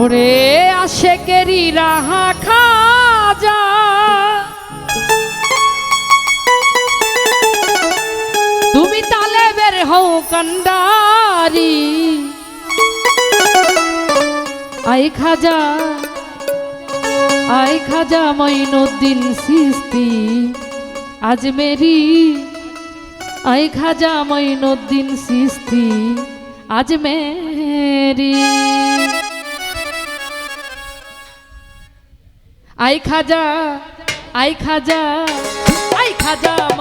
ওরে আসে কেরি রাহা খাজা। তুমি তালে বের হও কান্ডারি। আই খাজা আই খাজা মঈনুদ্দিন সিস্তি। আজ মেরি আই খাজা মঈনুদ্দিন সিস্তি। আজ আই খাজা আই খাজা আই খাজা।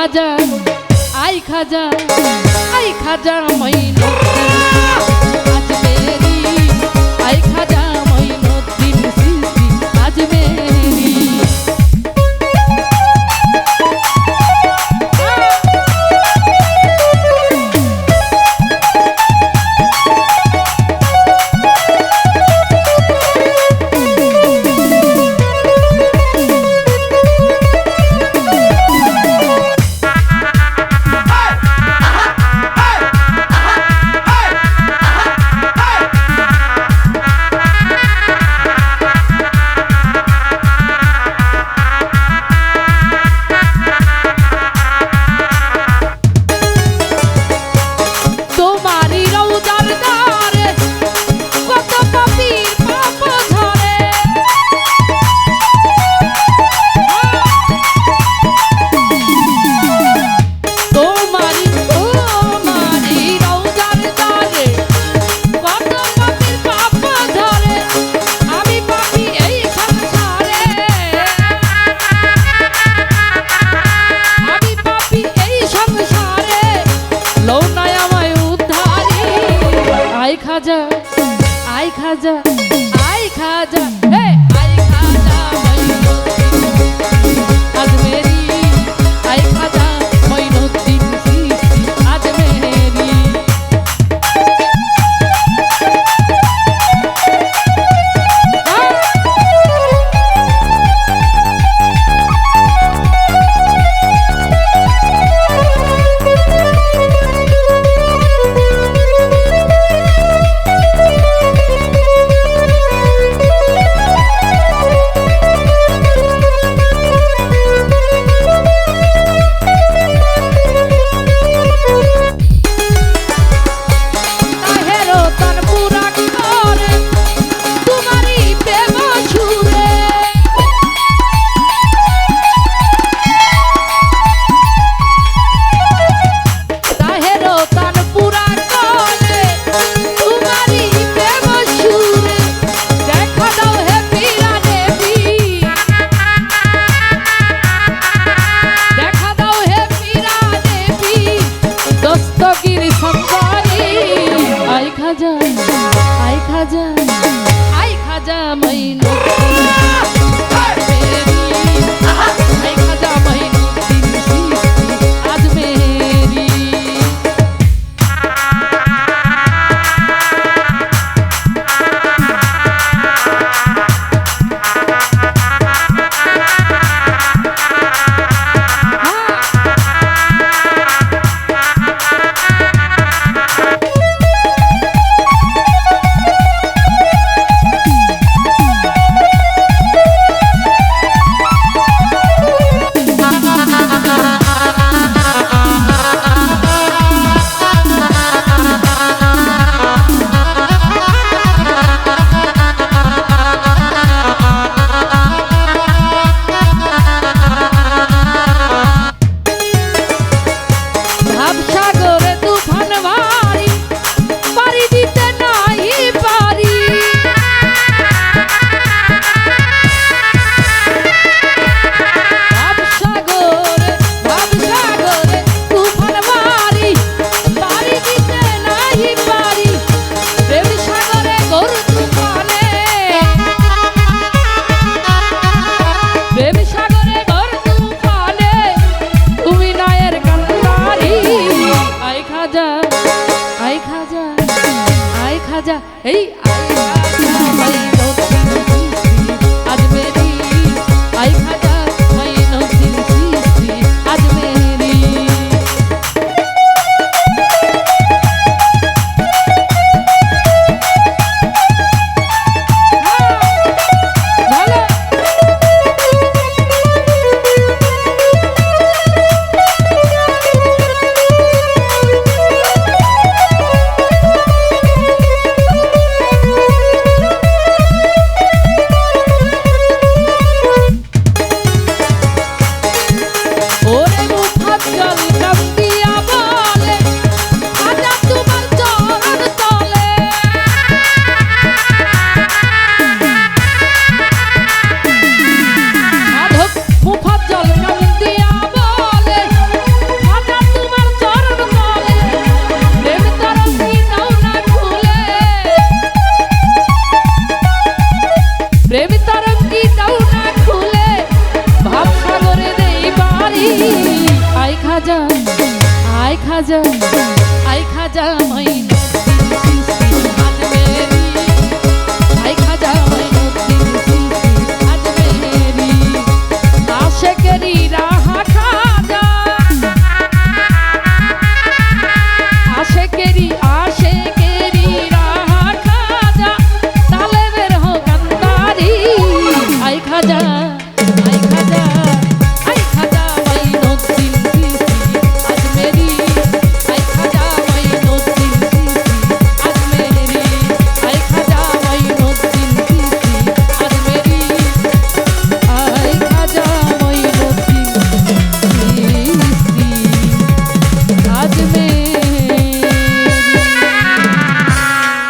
খাজা আই খাজা আই খাজা মঈনুদ্দিন আজ মেরি আই খাজা মঈনুদ্দিন সিস্তি আজ মেরি। আই খাজা আই খাজা আই খাজা হে আই খাজা আজ Okay. 哎